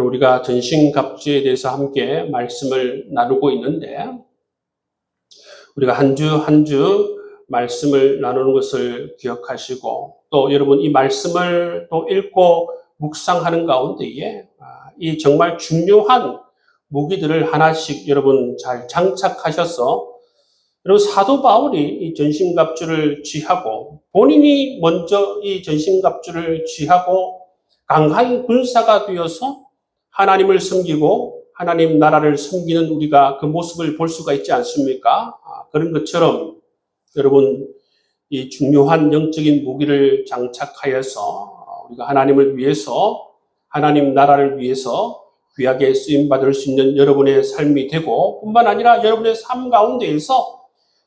우리가 전신갑주에 대해서 함께 말씀을 나누고 있는데 우리가 한 주 한 주 말씀을 나누는 것을 기억하시고 또 여러분 이 말씀을 또 읽고 묵상하는 가운데에 아, 이 정말 중요한 무기들을 하나씩 여러분 잘 장착하셔서 여러분 사도 바울이 이 전신갑주를 취하고 본인이 먼저 이 전신갑주를 취하고 강한 군사가 되어서 하나님을 섬기고 하나님 나라를 섬기는 우리가 그 모습을 볼 수가 있지 않습니까? 아, 그런 것처럼 여러분 이 중요한 영적인 무기를 장착하여서 우리가 하나님을 위해서 하나님 나라를 위해서 귀하게 쓰임 받을 수 있는 여러분의 삶이 되고 뿐만 아니라 여러분의 삶 가운데에서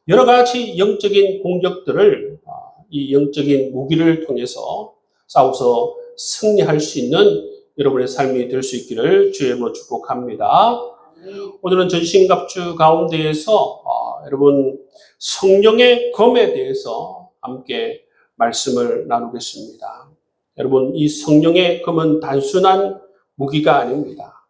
여러 가지 영적인 공격들을 아, 이 영적인 무기를 통해서 싸워서 승리할 수 있는 여러분의 삶이 될 수 있기를 주의 이름으로 축복합니다. 오늘은 전신갑주 가운데에서 어, 여러분 성령의 검에 대해서 함께 말씀을 나누겠습니다. 여러분 이 성령의 검은 단순한 무기가 아닙니다.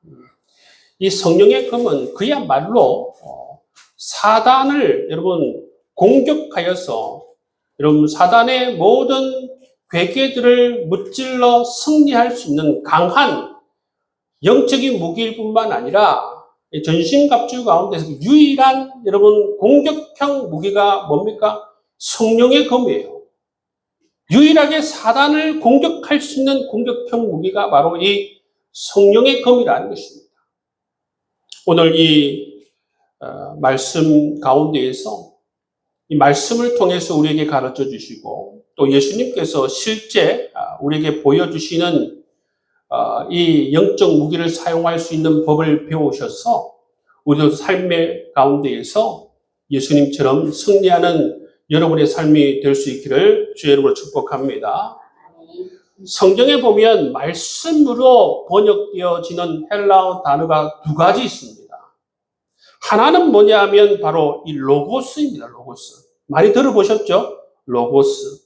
이 성령의 검은 그야말로 어, 사단을 여러분 공격하여서 여러분 사단의 모든 괴계들을 무찔러 승리할 수 있는 강한 영적인 무기일 뿐만 아니라 전신갑주 가운데서 유일한 여러분 공격형 무기가 뭡니까? 성령의 검이에요. 유일하게 사단을 공격할 수 있는 공격형 무기가 바로 이 성령의 검이라는 것입니다. 오늘 이 어, 말씀 가운데에서 이 말씀을 통해서 우리에게 가르쳐 주시고 또 예수님께서 실제 아, 우리에게 보여주시는 어, 이 영적 무기를 사용할 수 있는 법을 배우셔서 우리도 삶의 가운데에서 예수님처럼 승리하는 여러분의 삶이 될 수 있기를 주의 이름으로 축복합니다. 성경에 보면 말씀으로 번역되어지는 헬라어 단어가 두 가지 있습니다. 하나는 뭐냐 하면 바로 이 로고스입니다. 로고스. 많이 들어보셨죠? 로고스.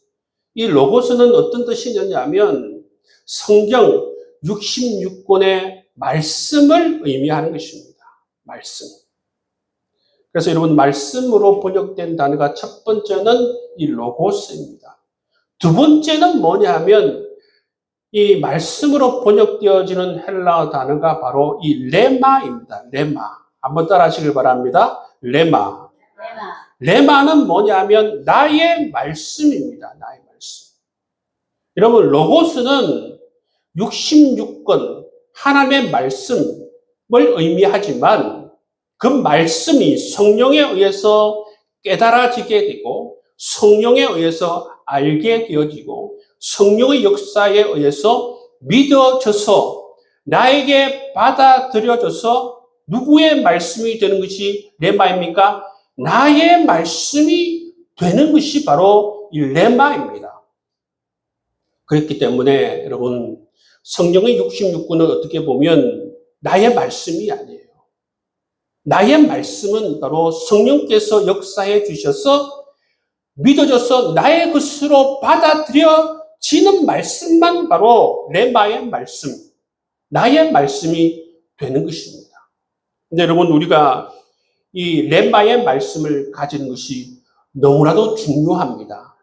이 로고스는 어떤 뜻이냐면 성경 66권의 말씀을 의미하는 것입니다. 말씀. 그래서 여러분 말씀으로 번역된 단어가 첫 번째는 이 로고스입니다. 두 번째는 뭐냐 하면 이 말씀으로 번역되어지는 헬라어 단어가 바로 이 레마입니다. 레마. 한번 따라 하시길 바랍니다. 레마. 레마 는 뭐냐면 나의 말씀입니다. 나의 말씀. 여러분 로고스는 66권 하나님의 말씀을 의미하지만 그 말씀이 성령에 의해서 깨달아지게 되고 성령에 의해서 알게 되어지고 성령의 역사에 의해서 믿어져서 나에게 받아들여져서 누구의 말씀이 되는 것이 레마입니까? 나의 말씀이 되는 것이 바로 이 레마입니다. 그렇기 때문에 여러분 성경의 66권은 어떻게 보면 나의 말씀이 아니에요. 나의 말씀은 바로 성령께서 역사해 주셔서 믿어져서 나의 것으로 받아들여지는 말씀만 바로 레마의 말씀, 나의 말씀이 되는 것입니다. 근데 여러분 우리가 이 렘마의 말씀을 가지는 것이 너무나도 중요합니다.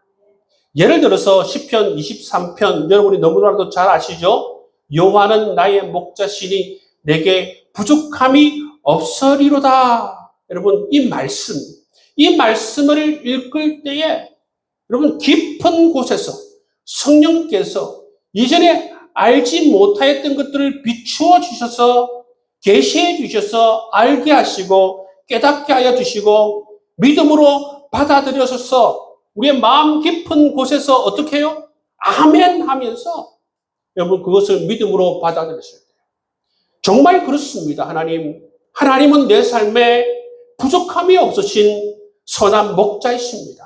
예를 들어서 시편 23편 여러분이 너무나도 잘 아시죠? 여호와는 나의 목자시니 내게 부족함이 없으리로다. 여러분 이 말씀, 이 말씀을 읽을 때에 여러분 깊은 곳에서 성령께서 이전에 알지 못하였던 것들을 비추어 주셔서 계시해 주셔서 알게 하시고 깨닫게 하여 주시고 믿음으로 받아들여서 우리의 마음 깊은 곳에서 어떻게 해요? 아멘 하면서 여러분 그것을 믿음으로 받아들였을 때 정말 그렇습니다. 하나님 하나님은 내 삶에 부족함이 없으신 선한 목자이십니다.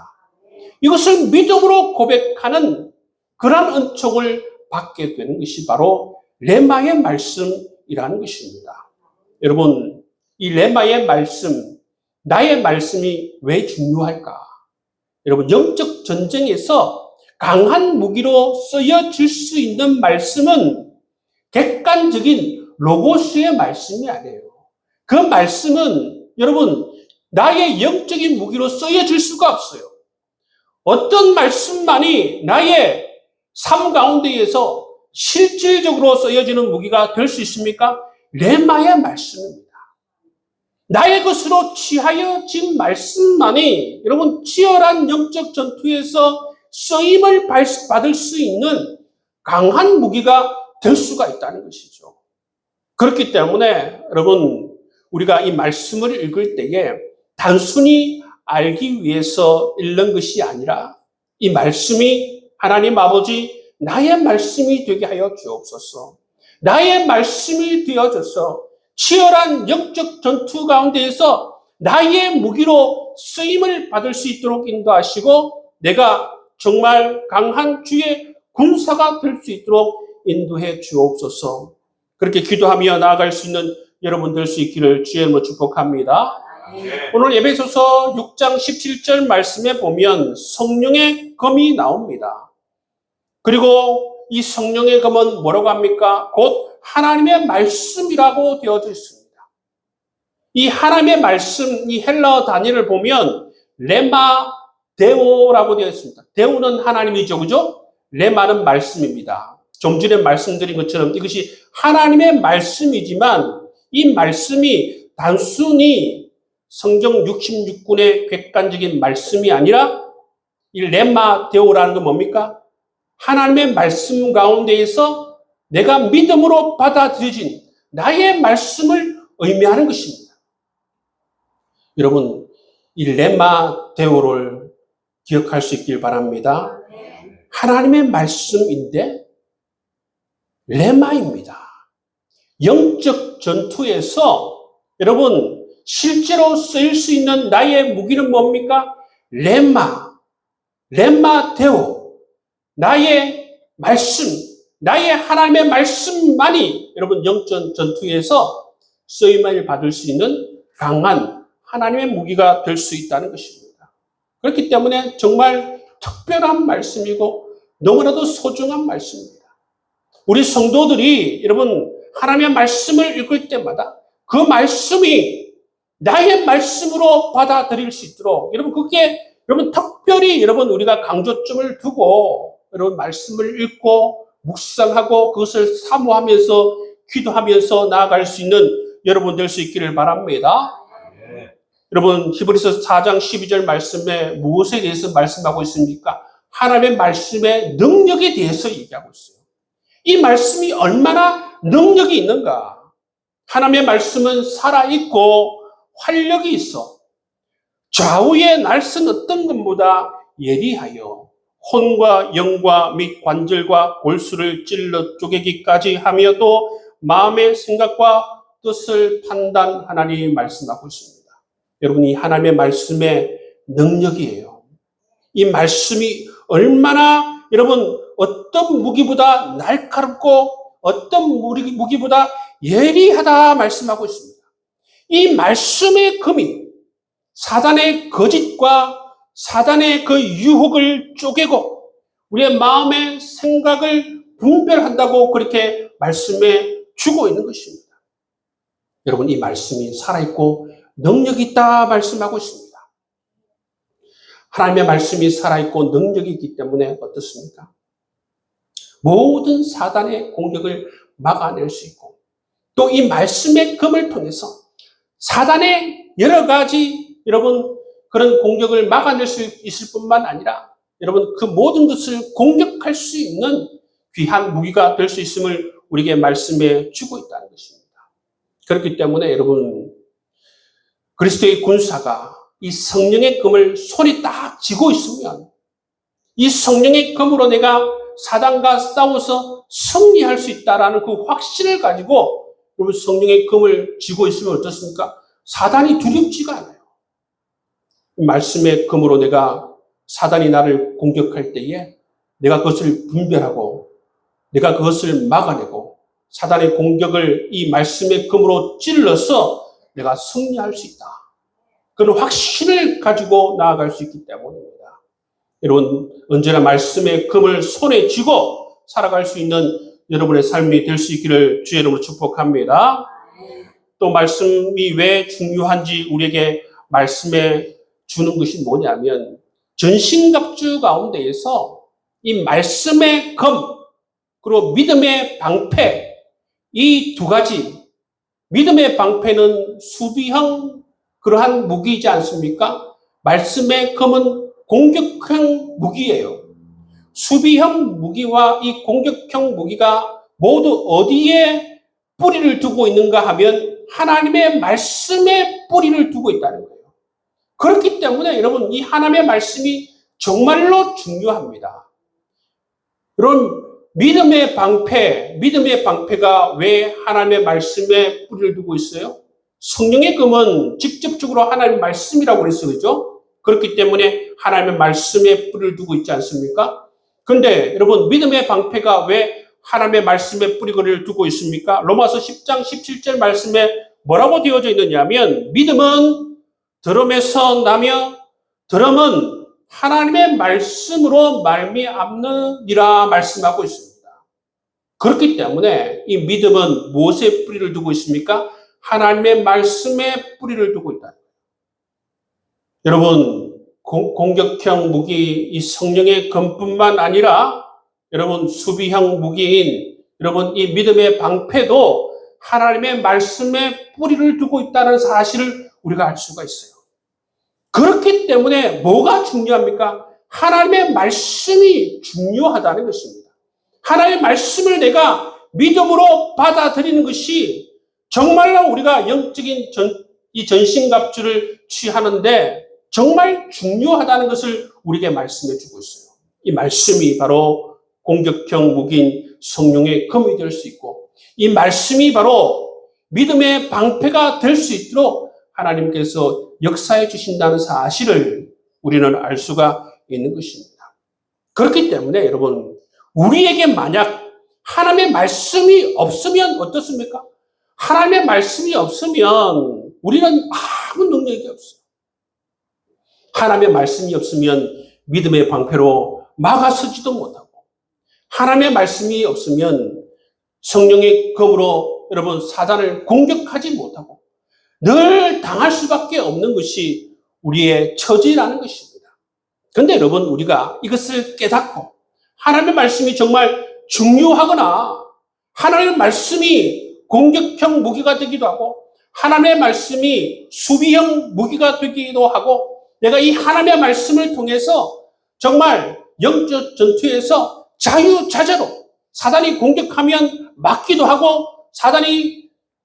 이것을 믿음으로 고백하는 그러한 은총을 받게 되는 것이 바로 레마의 말씀 이라는 것입니다. 여러분 이 레마의 말씀, 나의 말씀이 왜 중요할까? 여러분, 영적 전쟁에서 강한 무기로 쓰여질 수 있는 말씀은 객관적인 로고스의 말씀이 아니에요. 그 말씀은 여러분 나의 영적인 무기로 쓰여질 수가 없어요. 어떤 말씀만이 나의 삶 가운데에서 실질적으로 쓰여지는 무기가 될 수 있습니까? 레마의 말씀입니다. 나의 것으로 취하여진 말씀만이 여러분 치열한 영적 전투에서 쓰임을 받을 수 있는 강한 무기가 될 수가 있다는 것이죠. 그렇기 때문에 여러분 우리가 이 말씀을 읽을 때에 단순히 알기 위해서 읽는 것이 아니라 이 말씀이 하나님 아버지 나의 말씀이 되게 하여 주옵소서. 나의 말씀이 되어져서 치열한 영적 전투 가운데에서 나의 무기로 쓰임을 받을 수 있도록 인도하시고 내가 정말 강한 주의 군사가 될 수 있도록 인도해 주옵소서. 그렇게 기도하며 나아갈 수 있는 여러분 될 수 있기를 주의 이름으로 축복합니다. 오늘 에베소서 6장 17절 말씀에 보면 성령의 검이 나옵니다. 그리고 이 성령의 검은 뭐라고 합니까? 곧 하나님의 말씀이라고 되어져 있습니다. 이 하나님의 말씀, 이 헬러 단위를 보면 레마 데오라고 되어 있습니다. 데오는 하나님이죠, 그죠? 레마는 말씀입니다. 좀 전에 말씀드린 것처럼 이것이 하나님의 말씀이지만 이 말씀이 단순히 성경 66군의 객관적인 말씀이 아니라 이 레마 데오라는 건 뭡니까? 하나님의 말씀 가운데에서 내가 믿음으로 받아들여진 나의 말씀을 의미하는 것입니다. 여러분, 이 레마 데오를 기억할 수 있길 바랍니다. 하나님의 말씀인데 레마입니다. 영적 전투에서 여러분 실제로 쓰일 수 있는 나의 무기는 뭡니까? 레마, 레마 데오, 나의 말씀, 나의 하나님의 말씀만이 여러분 영적 전투에서 쓰임을 받을 수 있는 강한 하나님의 무기가 될 수 있다는 것입니다. 그렇기 때문에 정말 특별한 말씀이고 너무나도 소중한 말씀입니다. 우리 성도들이 여러분 하나님의 말씀을 읽을 때마다 그 말씀이 나의 말씀으로 받아들일 수 있도록 여러분 그게 여러분 특별히 여러분 우리가 강조점을 두고 여러분 말씀을 읽고 묵상하고 그것을 사모하면서 기도하면서 나아갈 수 있는 여러분 될 수 있기를 바랍니다. 여러분 히브리서 4장 12절 말씀에 무엇에 대해서 말씀하고 있습니까? 하나님의 말씀의 능력에 대해서 얘기하고 있어요. 이 말씀이 얼마나 능력이 있는가? 하나님의 말씀은 살아있고 활력이 있어. 좌우에 날선 어떤 것보다 예리하여 혼과 영과 및 관절과 골수를 찔러 쪼개기까지 하며 또 마음의 생각과 뜻을 판단하나니 말씀하고 있습니다. 여러분 이 하나님의 말씀의 능력이에요. 이 말씀이 얼마나 여러분 어떤 무기보다 날카롭고 어떤 무기보다 예리하다 말씀하고 있습니다. 이 말씀의 금이 사단의 거짓과 사단의 그 유혹을 쪼개고 우리의 마음의 생각을 분별한다고 그렇게 말씀해 주고 있는 것입니다. 여러분 이 말씀이 살아있고 능력이 있다 말씀하고 있습니다. 하나님의 말씀이 살아있고 능력이 있기 때문에 어떻습니까? 모든 사단의 공격을 막아낼 수 있고 또 이 말씀의 금을 통해서 사단의 여러 가지 여러분 그런 공격을 막아낼 수 있을 뿐만 아니라 여러분 그 모든 것을 공격할 수 있는 귀한 무기가 될 수 있음을 우리에게 말씀해 주고 있다는 것입니다. 그렇기 때문에 여러분 그리스도의 군사가 이 성령의 금을 손이 딱 쥐고 있으면 이 성령의 금으로 내가 사단과 싸워서 승리할 수 있다라는 그 확신을 가지고 여러분 성령의 금을 쥐고 있으면 어떻습니까? 사단이 두렵지가 않아요. 말씀의 금으로 내가 사단이 나를 공격할 때에 내가 그것을 분별하고 내가 그것을 막아내고 사단의 공격을 이 말씀의 금으로 찔러서 내가 승리할 수 있다. 그런 확신을 가지고 나아갈 수 있기 때문입니다. 여러분, 언제나 말씀의 금을 손에 쥐고 살아갈 수 있는 여러분의 삶이 될 수 있기를 주의 이름으로 축복합니다. 또 말씀이 왜 중요한지 우리에게 말씀해 주는 것이 뭐냐면 전신갑주 가운데에서 이 말씀의 검 그리고 믿음의 방패 이 두 가지 믿음의 방패는 수비형 그러한 무기이지 않습니까? 말씀의 검은 공격형 무기예요. 수비형 무기와 이 공격형 무기가 모두 어디에 뿌리를 두고 있는가 하면 하나님의 말씀에 뿌리를 두고 있다는 거예요. 그렇기 때문에 여러분 이 하나님의 말씀이 정말로 중요합니다. 여러분 믿음의 방패, 믿음의 방패가 왜 하나님의 말씀에 뿌리를 두고 있어요? 성령의 금은 직접적으로 하나님의 말씀이라고 그랬어, 그죠? 그렇기 때문에 하나님의 말씀에 뿌리를 두고 있지 않습니까? 근데 여러분 믿음의 방패가 왜 하나님의 말씀에 뿌리를 두고 있습니까? 로마서 10장 17절 말씀에 뭐라고 되어져 있느냐면 믿음은 들음에서 나며 들음은 하나님의 말씀으로 말미암느니라 말씀하고 있습니다. 그렇기 때문에 이 믿음은 무엇에 뿌리를 두고 있습니까? 하나님의 말씀에 뿌리를 두고 있다. 여러분 공, 공격형 무기 이 성령의 검뿐만 아니라 여러분 수비형 무기인 여러분 이 믿음의 방패도 하나님의 말씀에 뿌리를 두고 있다는 사실을 우리가 알 수가 있어요. 그렇기 때문에 뭐가 중요합니까? 하나님의 말씀이 중요하다는 것입니다. 하나님의 말씀을 내가 믿음으로 받아들이는 것이 정말로 우리가 영적인 전, 이 전신갑주를 취하는데 정말 중요하다는 것을 우리에게 말씀해 주고 있어요. 이 말씀이 바로 공격형 무기인 성령의 검이 될 수 있고 이 말씀이 바로 믿음의 방패가 될 수 있도록 하나님께서 역사해 주신다는 사실을 우리는 알 수가 있는 것입니다. 그렇기 때문에 여러분 우리에게 만약 하나님의 말씀이 없으면 어떻습니까? 하나님의 말씀이 없으면 우리는 아무 능력이 없어요. 하나님의 말씀이 없으면 믿음의 방패로 막아서지도 못하고 하나님의 말씀이 없으면 성령의 검으로 여러분 사단을 공격하지 못하고 늘 당할 수밖에 없는 것이 우리의 처지라는 것입니다. 그런데 여러분 우리가 이것을 깨닫고 하나님의 말씀이 정말 중요하거나 하나님의 말씀이 공격형 무기가 되기도 하고 하나님의 말씀이 수비형 무기가 되기도 하고 내가 이 하나님의 말씀을 통해서 정말 영적 전투에서 자유자재로 사단이 공격하면 막기도 하고 사단이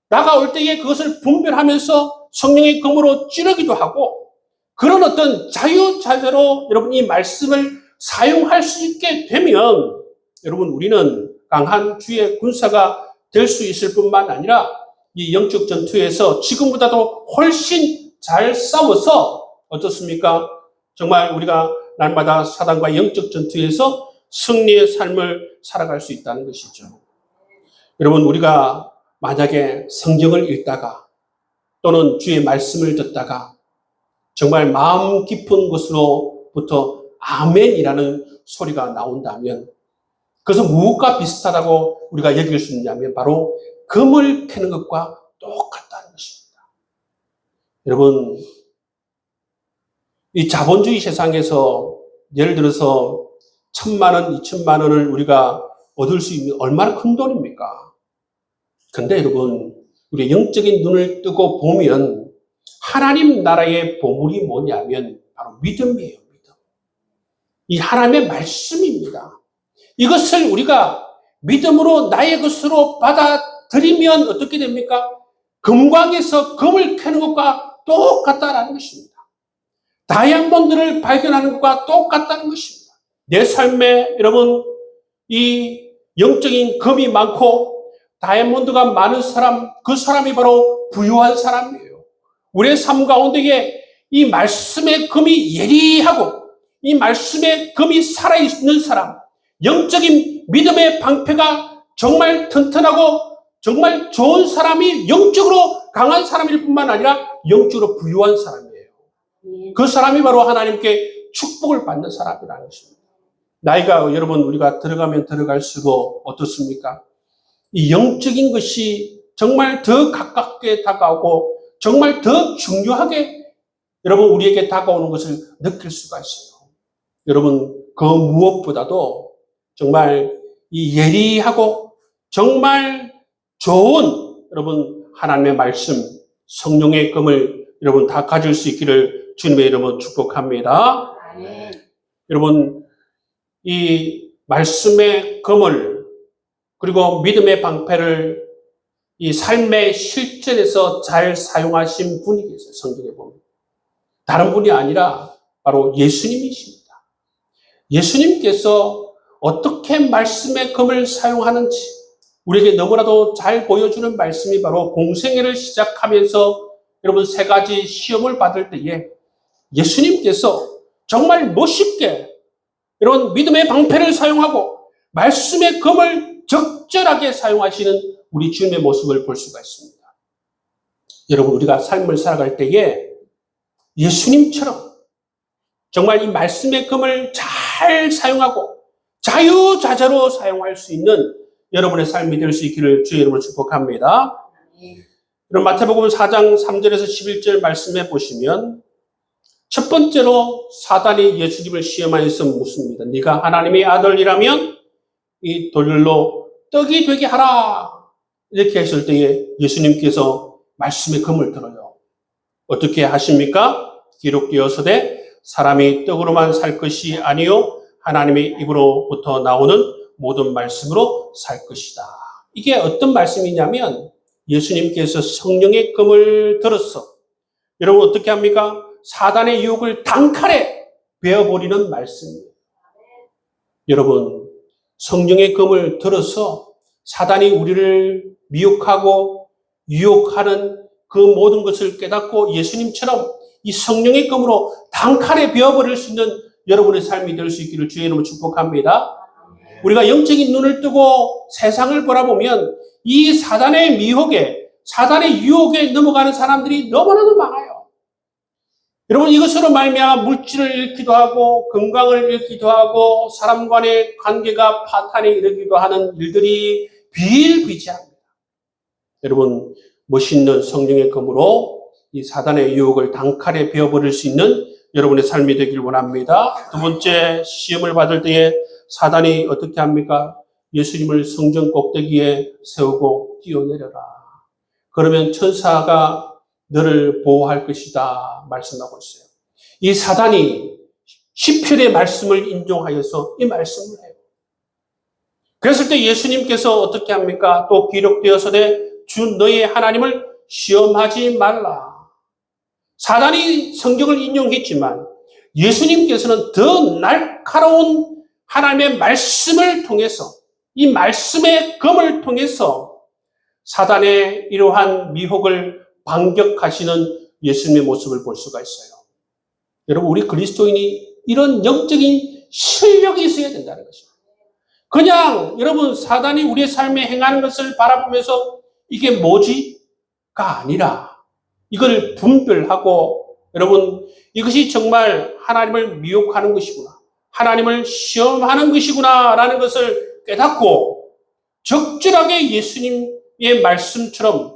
나가올 때에 그것을 분별하면서 성령의 검으로 찌르기도 하고 그런 어떤 자유자재로 여러분 이 말씀을 사용할 수 있게 되면 여러분 우리는 강한 주의 군사가 될 수 있을 뿐만 아니라 이 영적 전투에서 지금보다도 훨씬 잘 싸워서 어떻습니까? 정말 우리가 날마다 사단과 영적 전투에서 승리의 삶을 살아갈 수 있다는 것이죠. 여러분, 우리가 만약에 성경을 읽다가 또는 주의 말씀을 듣다가 정말 마음 깊은 곳으로부터 아멘이라는 소리가 나온다면 그것은 무엇과 비슷하다고 우리가 여길 수 있냐면 바로 금을 캐는 것과 똑같다는 것입니다. 여러분, 이 자본주의 세상에서 예를 들어서 천만 원, 이천만 원을 우리가 얻을 수 있는 얼마나 큰 돈입니까? 근데 여러분, 우리 영적인 눈을 뜨고 보면 하나님 나라의 보물이 뭐냐면 바로 믿음이에요, 믿음. 이 하나님의 말씀입니다. 이것을 우리가 믿음으로 나의 것으로 받아들이면 어떻게 됩니까? 금광에서 금을 캐는 것과 똑같다라는 것입니다. 다이아몬드를 발견하는 것과 똑같다는 것입니다. 내 삶에 여러분 이 영적인 금이 많고 다이아몬드가 많은 사람 그 사람이 바로 부유한 사람이에요. 우리의 삶 가운데에 이 말씀의 금이 예리하고 이 말씀의 금이 살아있는 사람 영적인 믿음의 방패가 정말 튼튼하고 정말 좋은 사람이 영적으로 강한 사람일 뿐만 아니라 영적으로 부유한 사람이에요. 그 사람이 바로 하나님께 축복을 받는 사람이라는 것입니다. 나이가 여러분 우리가 들어가면 들어갈수록 어떻습니까? 이 영적인 것이 정말 더 가깝게 다가오고 정말 더 중요하게 여러분 우리에게 다가오는 것을 느낄 수가 있어요. 여러분 그 무엇보다도 정말 이 예리하고 정말 좋은 여러분 하나님의 말씀 성령의 금을 여러분 다 가질 수 있기를 주님의 이름으로 축복합니다. 아멘. 여러분 이 말씀의 금을 그리고 믿음의 방패를 이 삶의 실전에서 잘 사용하신 분이 계세요. 성경에 보면. 다른 분이 아니라 바로 예수님이십니다. 예수님께서 어떻게 말씀의 금을 사용하는지 우리에게 너무나도 잘 보여주는 말씀이 바로 공생애를 시작하면서 여러분 세 가지 시험을 받을 때에 예수님께서 정말 멋있게 이런 믿음의 방패를 사용하고 말씀의 금을 적 절하게 사용하시는 우리 주님의 모습을 볼 수가 있습니다. 여러분 우리가 삶을 살아갈 때에 예수님처럼 정말 이 말씀의 금을 잘 사용하고 자유자재로 사용할 수 있는 여러분의 삶이 될 수 있기를 주의 이름으로 축복합니다. 그럼 마태복음 4장 3절에서 11절 말씀해 보시면 첫 번째로 사단이 예수님을 시험하여서 묻습니다. 네가 하나님의 아들이라면 이 돌로 떡이 되게 하라. 이렇게 했을 때에 예수님께서 말씀의 금을 들어요. 어떻게 하십니까? 기록되어서되 사람이 떡으로만 살 것이 아니요 하나님의 입으로부터 나오는 모든 말씀으로 살 것이다. 이게 어떤 말씀이냐면 예수님께서 성령의 금을 들었어. 여러분 어떻게 합니까? 사단의 유혹을 단칼에 베어버리는 말씀이에요. 여러분 성령의 금을 들어서 사단이 우리를 미혹하고 유혹하는 그 모든 것을 깨닫고 예수님처럼 이 성령의 금으로 단칼에 베어버릴 수 있는 여러분의 삶이 될 수 있기를 주의 이름으로 축복합니다. 우리가 영적인 눈을 뜨고 세상을 바라보면 이 사단의 미혹에, 사단의 유혹에 넘어가는 사람들이 너무나도 많아요. 여러분 이것으로 말미암아 물질을 잃기도 하고 건강을 잃기도 하고 사람 간의 관계가 파탄에 이르기도 하는 일들이 비일비재합니다. 여러분 멋있는 성령의 검으로 이 사단의 유혹을 단칼에 베어버릴 수 있는 여러분의 삶이 되길 원합니다. 두 번째 시험을 받을 때에 사단이 어떻게 합니까? 예수님을 성전 꼭대기에 세우고 뛰어내려라. 그러면 천사가 너를 보호할 것이다. 말씀하고 있어요. 이 사단이 시편의 말씀을 인용하여서 이 말씀을 해요. 그랬을 때 예수님께서 어떻게 합니까? 또 기록되어서되 주 너의 하나님을 시험하지 말라. 사단이 성경을 인용했지만 예수님께서는 더 날카로운 하나님의 말씀을 통해서 이 말씀의 검을 통해서 사단의 이러한 미혹을 반격하시는 예수님의 모습을 볼 수가 있어요. 여러분, 우리 그리스도인이 이런 영적인 실력이 있어야 된다는 것입니다. 그냥 여러분 사단이 우리의 삶에 행하는 것을 바라보면서 이게 뭐지?가 아니라 이걸 분별하고 여러분 이것이 정말 하나님을 미혹하는 것이구나. 하나님을 시험하는 것이구나라는 것을 깨닫고 적절하게 예수님의 말씀처럼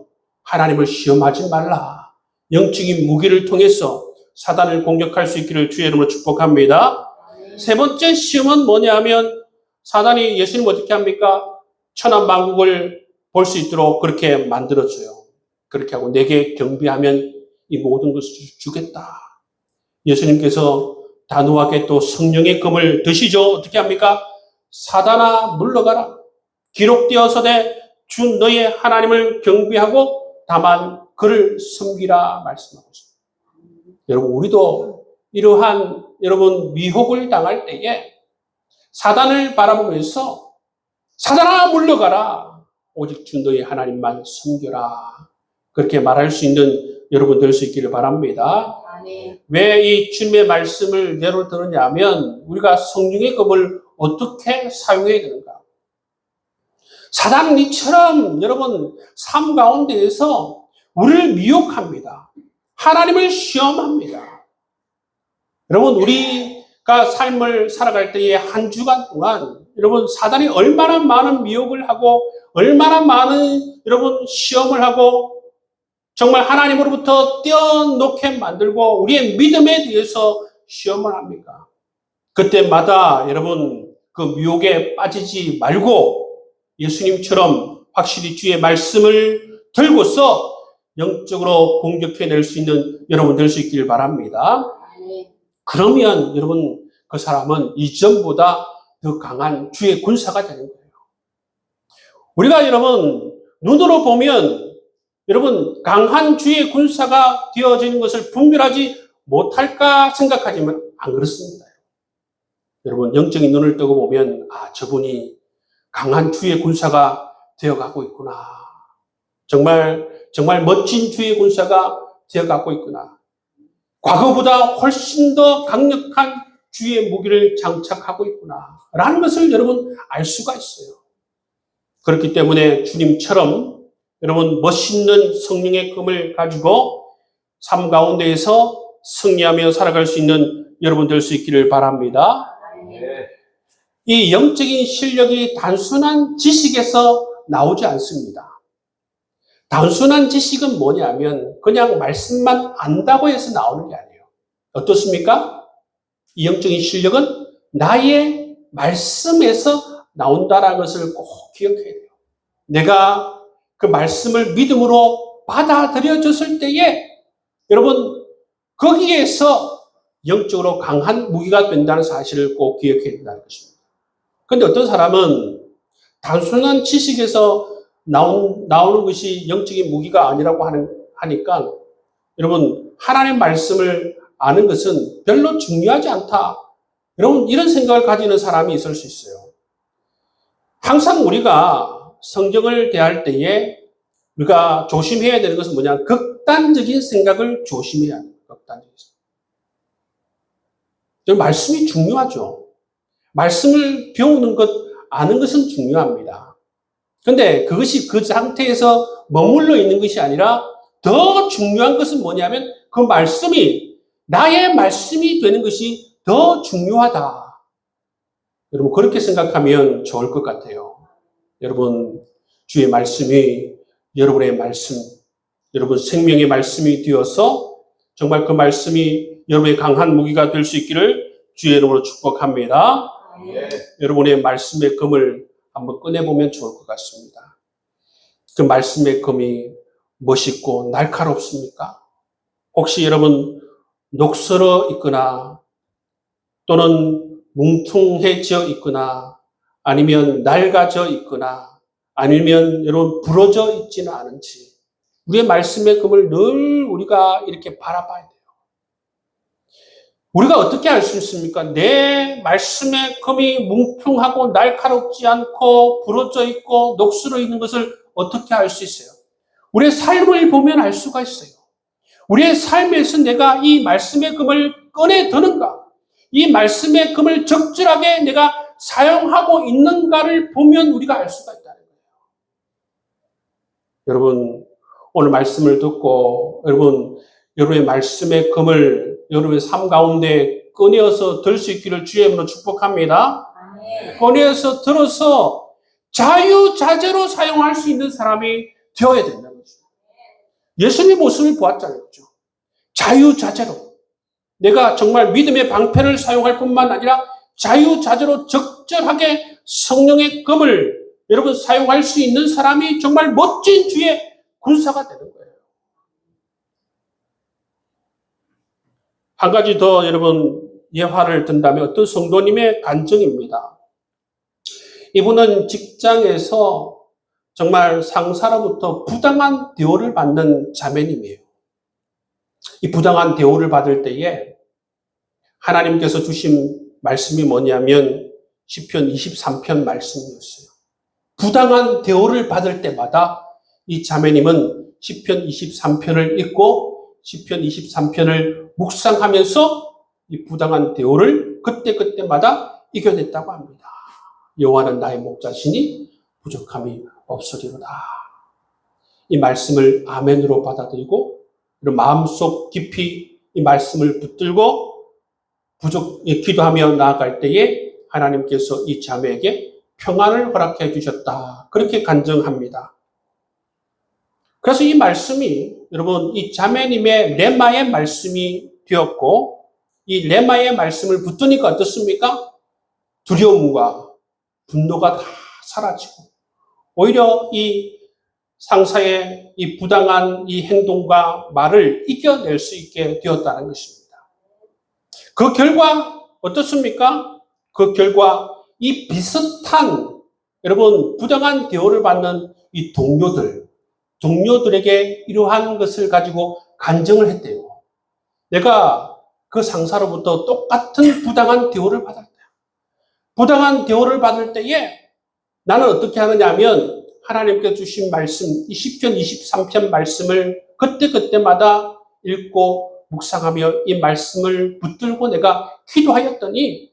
하나님을 시험하지 말라. 영적인 무기를 통해서 사단을 공격할 수 있기를 주의 이름으로 축복합니다. 세 번째 시험은 뭐냐 하면 사단이 예수님 어떻게 합니까? 천한 만국을 볼 수 있도록 그렇게 만들어줘요. 그렇게 하고 내게 경비하면 이 모든 것을 주겠다. 예수님께서 단호하게 또 성령의 금을 드시죠. 어떻게 합니까? 사단아 물러가라. 기록되어서되 주 너의 하나님을 경비하고 다만 그를 섬기라 말씀하고 있습니다. 여러분 우리도 이러한 여러분 미혹을 당할 때에 사단을 바라보면서 사단아 물러가라. 오직 주 너의 하나님만 섬겨라. 그렇게 말할 수 있는 여러분 될 수 있기를 바랍니다. 아멘. 왜이 주님의 말씀을 예로 들었냐 하면 우리가 성령의 검을 어떻게 사용해야 되는가? 사단은 이처럼 여러분 삶 가운데에서 우리를 미혹합니다. 하나님을 시험합니다. 여러분 우리가 삶을 살아갈 때의 한 주간 동안 여러분 사단이 얼마나 많은 미혹을 하고 얼마나 많은 여러분 시험을 하고 정말 하나님으로부터 떼어놓게 만들고 우리의 믿음에 대해서 시험을 합니까? 그때마다 여러분 그 유혹에 빠지지 말고 예수님처럼 확실히 주의 말씀을 들고서 영적으로 공격해낼 수 있는 여러분 될 수 있길 바랍니다. 그러면 여러분 그 사람은 이전보다 더 강한 주의 군사가 되는 거예요. 우리가 여러분 눈으로 보면 여러분 강한 주의 군사가 되어지는 것을 분별하지 못할까 생각하지만 안 그렇습니다. 여러분 영적인 눈을 뜨고 보면 아 저분이 강한 주의 군사가 되어가고 있구나. 정말 정말 멋진 주의 군사가 되어가고 있구나. 과거보다 훨씬 더 강력한 주의 무기를 장착하고 있구나. 라는 것을 여러분 알 수가 있어요. 그렇기 때문에 주님처럼 여러분 멋있는 성령의 금을 가지고 삶 가운데에서 승리하며 살아갈 수 있는 여러분 될 수 있기를 바랍니다. 이 영적인 실력이 단순한 지식에서 나오지 않습니다. 단순한 지식은 뭐냐면 그냥 말씀만 안다고 해서 나오는 게 아니에요. 어떻습니까? 이 영적인 실력은 나의 말씀에서 나온다라는 것을 꼭 기억해야 돼요. 내가 그 말씀을 믿음으로 받아들여졌을 때에 여러분 거기에서 영적으로 강한 무기가 된다는 사실을 꼭 기억해야 된다는 것입니다. 근데 어떤 사람은 단순한 지식에서 나온, 나오는 것이 영적인 무기가 아니라고 하는, 하니까 여러분 하나님 말씀을 아는 것은 별로 중요하지 않다. 여러분 이런 생각을 가지는 사람이 있을 수 있어요. 항상 우리가 성경을 대할 때에 우리가 조심해야 되는 것은 뭐냐? 극단적인 생각을 조심해야 합니다. 극단적인 생각. 말씀이 중요하죠. 말씀을 배우는 것, 아는 것은 중요합니다. 근데 그것이 그 상태에서 머물러 있는 것이 아니라 더 중요한 것은 뭐냐면 그 말씀이 나의 말씀이 되는 것이 더 중요하다. 여러분 그렇게 생각하면 좋을 것 같아요. 여러분 주의 말씀이 여러분의 말씀, 여러분 생명의 말씀이 되어서 정말 그 말씀이 여러분의 강한 무기가 될 수 있기를 주의 이름으로 축복합니다. 여러분의 말씀의 금을 한번 꺼내보면 좋을 것 같습니다. 그 말씀의 금이 멋있고 날카롭습니까? 혹시 여러분 녹슬어 있거나 또는 뭉퉁해져 있거나 아니면 낡아져 있거나 아니면 여러분 부러져 있지는 않은지 우리의 말씀의 금을 늘 우리가 이렇게 바라봐야 돼요. 우리가 어떻게 알 수 있습니까? 내 말씀의 금이 뭉퉁하고 날카롭지 않고 부러져 있고 녹슬어 있는 것을 어떻게 알 수 있어요? 우리의 삶을 보면 알 수가 있어요. 우리의 삶에서 내가 이 말씀의 금을 꺼내 드는가? 이 말씀의 금을 적절하게 내가 사용하고 있는가를 보면 우리가 알 수가 있다는 거예요. 여러분, 오늘 말씀을 듣고 여러분, 여러분의 말씀의 금을 여러분의 삶 가운데 꺼내어서 들 수 있기를 주의 이름으로 축복합니다. 꺼내어서 들어서 자유자재로 사용할 수 있는 사람이 되어야 된다는 거죠. 예수님 모습을 보았잖아요. 그죠? 자유자재로. 내가 정말 믿음의 방패를 사용할 뿐만 아니라 자유자재로 적절하게 성령의 금을 여러분 사용할 수 있는 사람이 정말 멋진 주의 군사가 되는 거예요. 한 가지 더 여러분 예화를 든다면 어떤 성도님의 간증입니다. 이분은 직장에서 정말 상사로부터 부당한 대우를 받는 자매님이에요. 이 부당한 대우를 받을 때에 하나님께서 주신 말씀이 뭐냐면 10편 23편 말씀이었어요. 부당한 대우를 받을 때마다 이 자매님은 10편 23편을 읽고 10편 23편을 묵상하면서 이 부당한 대우를 그때그때마다 이겨냈다고 합니다. 여호와는 나의 목자시니 부족함이 없으리로다. 이 말씀을 아멘으로 받아들이고 마음속 깊이 이 말씀을 붙들고 부족 기도하며 나아갈 때에 하나님께서 이 자매에게 평안을 허락해 주셨다. 그렇게 간증합니다. 그래서 이 말씀이 여러분 이 자매님의 레마의 말씀이 되었고 이 레마의 말씀을 붙드니까 어떻습니까? 두려움과 분노가 다 사라지고 오히려 이 상사의 이 부당한 이 행동과 말을 이겨낼 수 있게 되었다는 것입니다. 그 결과 어떻습니까? 그 결과 이 비슷한 여러분 부당한 대우를 받는 이 동료들 동료들에게 이러한 것을 가지고 간증을 했대요. 내가 그 상사로부터 똑같은 부당한 대우를 때, 부당한 대우를 받을 때에 나는 어떻게 하느냐 하면 하나님께 주신 말씀, 이 10편, 23편 말씀을 그때그때마다 읽고 묵상하며 이 말씀을 붙들고 내가 기도하였더니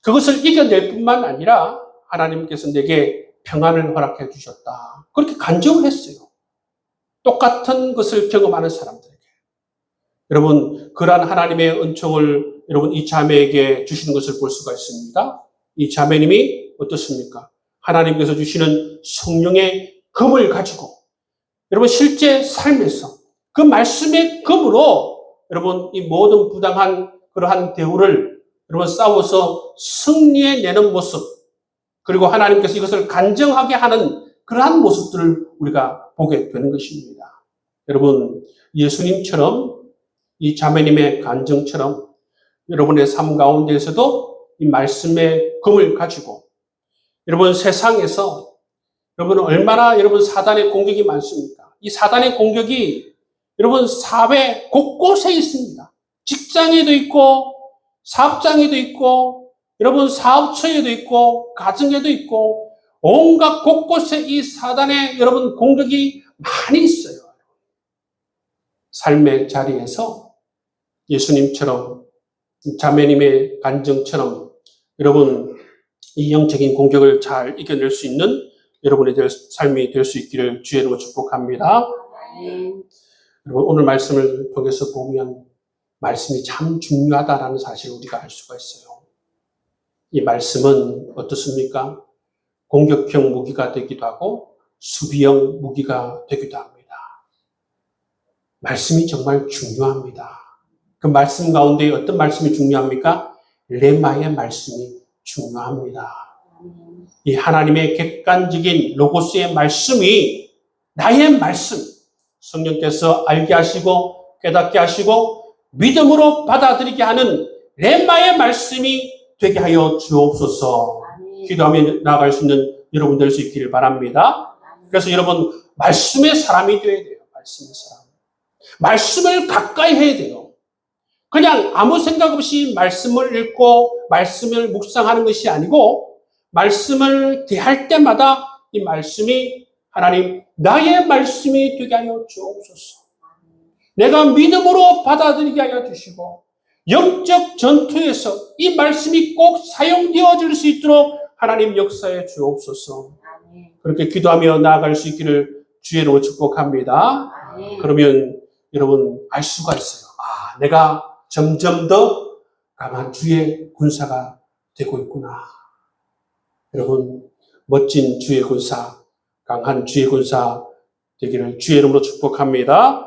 그것을 이겨낼 뿐만 아니라 하나님께서 내게 평안을 허락해 주셨다. 그렇게 간증을 했어요. 똑같은 것을 경험하는 사람들에게. 여러분, 그러한 하나님의 은총을 여러분 이 자매에게 주시는 것을 볼 수가 있습니다. 이 자매님이 어떻습니까? 하나님께서 주시는 성령의 금을 가지고 여러분 실제 삶에서 그 말씀의 금으로 여러분 이 모든 부당한 그러한 대우를 여러분 싸워서 승리해 내는 모습 그리고 하나님께서 이것을 간정하게 하는 그러한 모습들을 우리가 보게 되는 것입니다. 여러분 예수님처럼 이 자매님의 간증처럼 여러분의 삶 가운데에서도 이 말씀의 금을 가지고 여러분 세상에서 여러분 얼마나 여러분 사단의 공격이 많습니까? 이 사단의 공격이 여러분 사회 곳곳에 있습니다. 직장에도 있고 사업장에도 있고 여러분 사업처에도 있고 가정에도 있고 온갖 곳곳에 이 사단의 여러분 공격이 많이 있어요. 삶의 자리에서 예수님처럼 자매님의 간증처럼 여러분 이 영적인 공격을 잘 이겨낼 수 있는 여러분의 될- 삶이 될 수 있기를 주의 이름으로 축복합니다. 여러분 오늘 말씀을 통해서 보면 말씀이 참 중요하다라는 사실을 우리가 알 수가 있어요. 이 말씀은 어떻습니까? 공격형 무기가 되기도 하고 수비형 무기가 되기도 합니다. 말씀이 정말 중요합니다. 그 말씀 가운데 어떤 말씀이 중요합니까? 레마의 말씀이 중요합니다. 이 하나님의 객관적인 로고스의 말씀이 나의 말씀, 성령께서 알게 하시고 깨닫게 하시고 믿음으로 받아들이게 하는 레마의 말씀이 되게 하여 주옵소서. 기도하며 나아갈 수 있는 여러분 될 수 있기를 바랍니다. 그래서 여러분 말씀의 사람이 되어야 돼요. 말씀의 사람. 말씀을 가까이 해야 돼요. 그냥 아무 생각 없이 말씀을 읽고 말씀을 묵상하는 것이 아니고 말씀을 대할 때마다 이 말씀이 하나님 나의 말씀이 되게 하여 주옵소서. 내가 믿음으로 받아들이게 하여 주시고 영적 전투에서 이 말씀이 꼭 사용되어질 수 있도록 하나님 역사에 주옵소서. 그렇게 기도하며 나아갈 수 있기를 주의 이름으로 축복합니다. 그러면 여러분 알 수가 있어요. 아, 내가 점점 더 강한 주의 군사가 되고 있구나. 여러분 멋진 주의 군사, 강한 주의 군사 되기를 주의 이름으로 축복합니다.